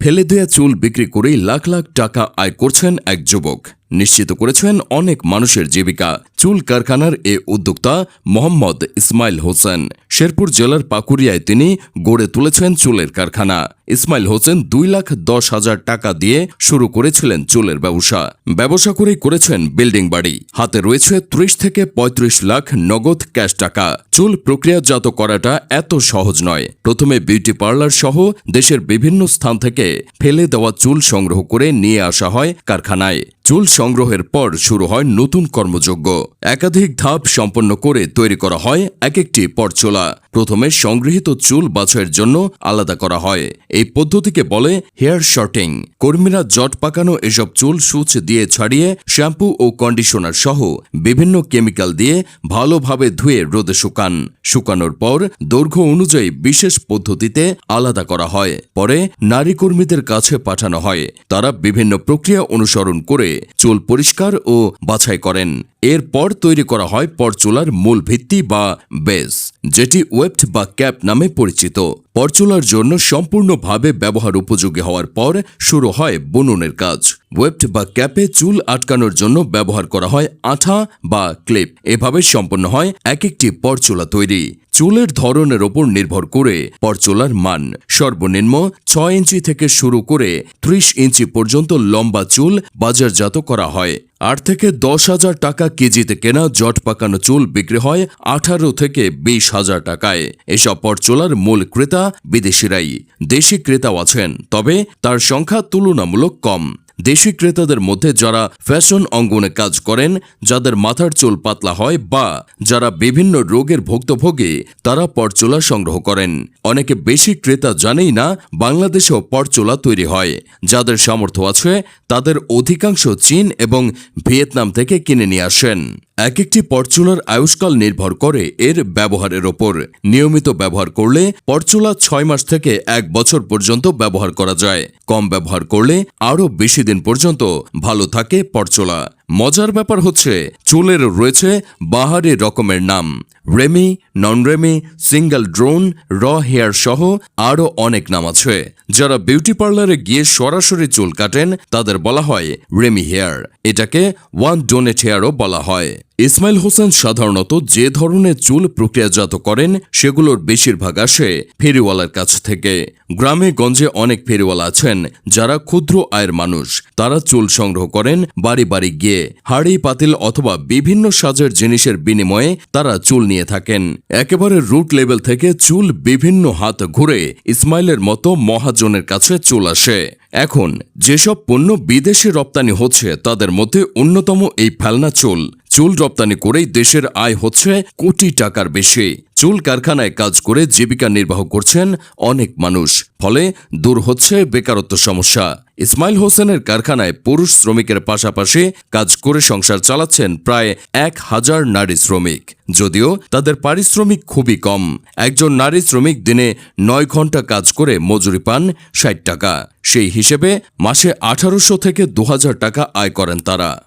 ফেলে দেয়া চুল বিক্রি করেই লাখ লাখ টাকা আয় করছেন এক যুবক। নিশ্চিত করেছেন অনেক মানুষের জীবিকা। চুল কারখানার এ উদ্যোক্তা মোহাম্মদ ইসমাইল হোসেন। শেরপুর জেলার পাকুরিয়ায় তিনি গড়ে তুলেছেন চুলের কারখানা। ইসমাইল হোসেন দুই লাখ দশ হাজার টাকা দিয়ে শুরু করেছিলেন চুলের ব্যবসা। ব্যবসা করেই করেছেন বিল্ডিং বাড়ি। হাতে রয়েছে ত্রিশ থেকে ৩৫ লাখ নগদ ক্যাশ টাকা। চুল প্রক্রিয়াজাত করাটা এত সহজ নয়। প্রথমে বিউটি পার্লার সহ দেশের বিভিন্ন স্থান থেকে ফেলে দেওয়া চুল সংগ্রহ করে নিয়ে আসা হয় কারখানায়। চুল সংগ্রহের পর শুরু হয় নতুন কর্মযোগ্য একাধিক ধাপ সম্পন্ন করে তৈরি করা হয় এক একটি পরচোলা। প্রথমে সংগৃহীত চুল বাছাইয়ের জন্য আলাদা করা হয়। এই পদ্ধতিকে বলে হেয়ার শর্টিং। কর্মীরা জট পাকানো এসব চুল সুচ দিয়ে ছাড়িয়ে শ্যাম্পু ও কন্ডিশনার সহ বিভিন্ন কেমিক্যাল দিয়ে ভালোভাবে ধুয়ে রোদে শুকান। শুকানোর পর দৈর্ঘ্য অনুযায়ী বিশেষ পদ্ধতিতে আলাদা করা হয়। পরে নারী কর্মীদের কাছে পাঠানো হয়। তারা বিভিন্ন প্রক্রিয়া অনুসরণ করে চুল পরিষ্কার ও বাছাই করেন। এরপর তৈরি করা হয় পরচুলার মূল ভিত্তি বা বেস, যেটি ওয়েবড বা ক্যাপ নামে পরিচিত। পরচুলার জন্য সম্পূর্ণভাবে ব্যবহার উপযোগী হওয়ার পর শুরু হয় বুননের কাজ। ওয়েবড বা ক্যাপে চুল আটকানোর জন্য ব্যবহার করা হয় আঠা বা ক্লিপ। এভাবে সম্পন্ন হয় এক একটি পরচুলা তৈরি। চুলের ধরনের ওপর নির্ভর করে পরচুলার মান। সর্বনিম্ন ছয় ইঞ্চি থেকে শুরু করে ত্রিশ ইঞ্চি পর্যন্ত লম্বা চুল বাজারজাত করা হয়। আট থেকে দশ হাজার টাকা কেজিতে কেনা জট পাকানো চুল বিক্রি হয় আঠারো থেকে বিশ হাজার টাকায়। এসব পরচুলার মূল ক্রেতা বিদেশিরাই দেশি ক্রেতাও আছেন, তবে তার সংখ্যা তুলনামূলক কম। দেশি ক্রেতাদের মধ্যে যারা ফ্যাশন অঙ্গনে কাজ করেন, যাদের মাথার চুল পাতলা হয় বা যারা বিভিন্ন রোগের ভুক্তভোগে, তারা পরচুলা সংগ্রহ করেন। অনেকে বেশি ক্রেতা জানেই না বাংলাদেশেও পরচুলা তৈরি হয়। যাদের সামর্থ্য আছে, তাদের অধিকাংশ চীন এবং ভিয়েতনাম থেকে কিনে নিয়ে আসেন। এক একটি পরচুলার আয়ুষ্কাল নির্ভর করে এর ব্যবহারের ওপর। নিয়মিত ব্যবহার করলে পরচুলা ছয় মাস থেকে এক বছর পর্যন্ত ব্যবহার করা যায়। কম ব্যবহার করলে আরও বেশি দিন পর্যন্ত ভালো থাকে পরচুলা। মজার ব্যাপার হচ্ছে, চুলের রয়েছে বাহারি রকমের নাম। Remy non remy single drone, raw hair সহ আরও অনেক নাম আছে। যারা বিউটি পার্লারে গিয়ে সরাসরি চুল কাটেন, তাদের বলা হয় রেমি হেয়ার। এটাকে ওয়ান ডোনেট হেয়ারও বলা হয়। ইসমাইল হোসেন সাধারণত যে ধরনের চুল প্রক্রিয়াজাত করেন, সেগুলোর বেশিরভাগ আসে ফেরিওয়ালার কাছ থেকে। গ্রামে গঞ্জে অনেক ফেরিওয়ালা আছেন, যারা ক্ষুদ্র আয়ের মানুষ। তারা চুল সংগ্রহ করেন, বাড়ি বাড়ি গিয়ে। হাড়ি, পাতিল অথবা বিভিন্ন সাজের জিনিসের বিনিময়ে তারা চুল নিয়ে থাকেন। একেবারে রুট লেভেল থেকে চুল বিভিন্ন হাত ঘুরে ইসমাইলের মতো মহাজনের কাছে চুল আসে। এখন, যেসব পণ্য বিদেশে রপ্তানি হচ্ছে, তাদের মধ্যে অন্যতম এই ফেলনা চুল। চুল রপ্তানি করেই দেশের আয় হচ্ছে কোটি টাকার বেশি। চুল কারখানায় কাজ করে জীবিকা নির্বাহ করছেন অনেক মানুষ। ফলে দূর হচ্ছে বেকারত্ব সমস্যা। ইসমাইল হোসেনের কারখানায় পুরুষ শ্রমিকের পাশাপাশি কাজ করে সংসার চালাচ্ছেন প্রায় এক হাজার নারী শ্রমিক। যদিও তাদের পারিশ্রমিক খুবই কম। একজন নারী শ্রমিক দিনে নয় ঘণ্টা কাজ করে মজুরি পান ষাট টাকা। সেই হিসেবে মাসে আঠারোশো থেকে দু হাজার টাকা আয় করেন তারা।